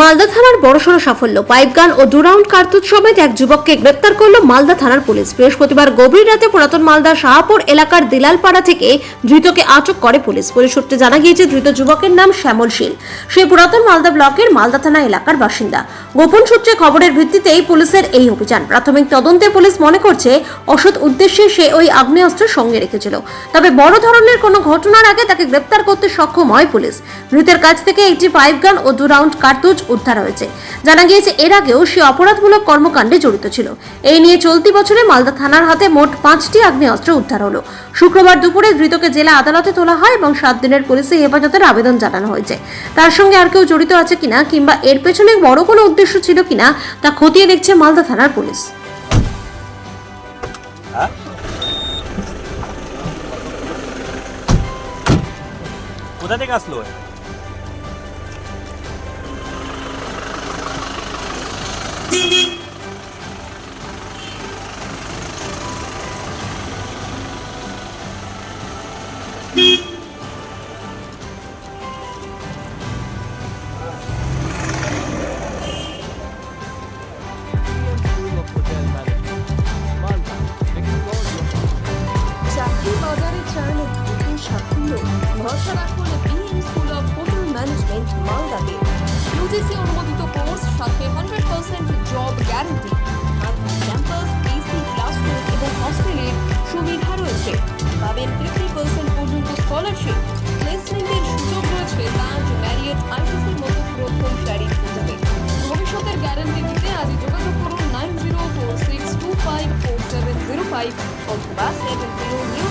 মালদা থানার বড়সড় সাফল্য। পাইপগান ও ডুরাউন্ড কার্তুজ সমেত এক যুবককে গ্রেপ্তার করল মালদা থানার পুলিশ। বৃহস্পতিবার গভীর রাতে পুরাতন মালদা শাহপুর এলাকার দিলালপাড়া থেকে ধৃতকে আটক করে পুলিশ। পুলিশ সূত্রে জানা গিয়েছে, ধৃত যুবকের নাম শ্যামল শীল। সে পুরাতন মালদা ব্লকের মালদা থানা এলাকার বাসিন্দা। গোপন সূত্রে খবরের ভিত্তিতেই পুলিশের এই অভিযান। প্রাথমিক তদন্তে পুলিশ মনে করছে, অসৎ উদ্দেশ্যে সে ওই আগ্নেয়াস্ত্র সঙ্গে রেখেছিল। তবে বড় ধরনের কোনো ঘটনার আগে তাকে গ্রেপ্তার করতে সক্ষম হয় পুলিশ। মৃতের কাছ থেকে একটি পাইপ গান ও দু রাউন্ড কার্তুজ উদ্ধার হয়েছে। জানা গিয়েছে, এর আগেও সে অপরাধমূলক কর্মকাণ্ডে জড়িত ছিল। এই নিয়ে চলতি বছরে মালদা থানার হাতে মোট পাঁচটি আগ্নেয়াস্ত্র উদ্ধার হলো। শুক্রবার দুপুরে ধৃতকে জেলা আদালতে তোলা হয় এবং সাত দিনের পুলিশে হেফাজতের আবেদন জানানো হয়েছে। তার সঙ্গে আর কেউ জড়িত আছে কিনা কিংবা এর পেছনে বড় কোনো উদ্দেশ্য ছিল কিনা তা খতিয়ে দেখছে মালদা থানার পুলিশ এ? বাজারে চান দ্রুত সাফল্য। ভরসা রাখুন স্কুল অফ হোটেল ম্যানেজমেন্ট মালদাতে। ইউজিসি অনুমোদিত কোর্স সাথে hundred percent job guarantee campus AC classroom এবং হস্টেলের সুবিধা রয়েছে। পাবেন ফিফটি পার্সেন্ট পর্যন্ত স্কলারশিপ প্লেসমেন্টের সুযোগ রয়েছে লাঞ্চ ম্যারিয়েট আইসিসির মতো প্রথম শারীর হোটেলে ভবিষ্যতের গ্যারান্টি দিতে আজই যোগাযোগ nine zero four six two five four seven zero five অথবা সেভেন জিরো জিরো